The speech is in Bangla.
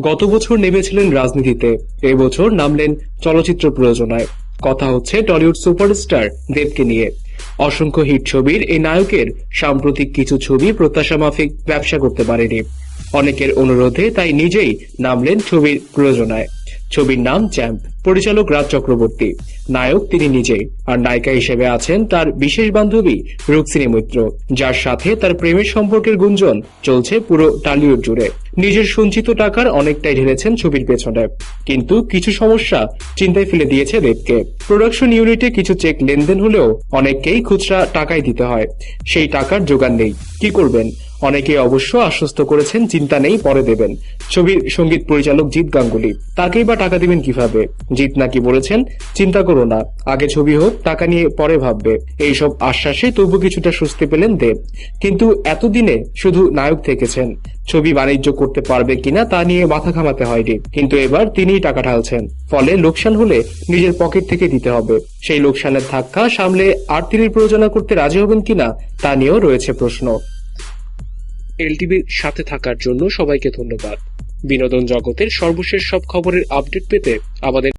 গত বছর নেমেছিলেন রাজনীতিতে। এবছর নামলেন চলচ্চিত্র প্রযোজনায়। কথা হচ্ছে টলিউড সুপারস্টার দেবকে নিয়ে। অসংখ্য হিট ছবির এই নায়কের সাম্প্রতিক কিছু ছবি প্রত্যাশা মাফিক ব্যবসা করতে পারেনি। অনেকের অনুরোধে তাই নিজেই নামলেন ছবির প্রযোজনায়। ছবির নাম চ্যাম্প, পরিচালক রাজ চক্রবর্তী। নায়ক তিনি নিজেই আর নায়িকা হিসেবে আছেন তার বিশেষ বান্ধবী রুক্সিনী মৈত্র, যার সাথে তার প্রেমের সম্পর্কের গুঞ্জন চলছে পুরো টালিউড জুড়ে। নিজের সঞ্চিত টাকার অনেকটাই ঢেলেছেন ছবির পেছনে। কিন্তু কিছু সমস্যা চিন্তায় ফেলে দিয়েছে দেবকে প্রোডাকশন ইউনিটে কিছু চেক লেনদেন হলেও অনেককেই খুচরা টাকাই দিতে হয়। সেই টাকার জোগান নেই। কি করবেন? অনেকে অবশ্য আশ্বস্ত করেছেন, চিন্তা নেই, পরে দেবেন। ছবির সংগীত পরিচালক জিৎ গাঙ্গুলি, তাকেই বা টাকা দিবেন কীভাবে? জিৎ নাকি বলেছেন, চিন্তা করো না, আগে ছবি হোক, টাকা নিয়ে পরে ভাববে। এইসব আশ্বাসে তবু কিছুটা স্বস্তি পেলেন দেব। কিন্তু এতদিনে শুধু নায়ক থেকেছেন। ছবি বাণিজ্য করতে পারবে কিনা তা নিয়ে মাথা ঘামাতে হয়নি। কিন্তু এবার তিনিই টাকা ঢালছেন। ফলে লোকসান হলে নিজের পকেট থেকে দিতে হবে। সেই লোকসানের ধাক্কা সামলে আর তিনি প্রযোজনা করতে রাজি হবেন কিনা তা নিয়েও রয়েছে প্রশ্ন। এলটিভির সাথে থাকার জন্য সবাইকে ধন্যবাদ। বিনোদন জগতের সর্বশেষ সব খবরের আপডেট পেতে আমাদের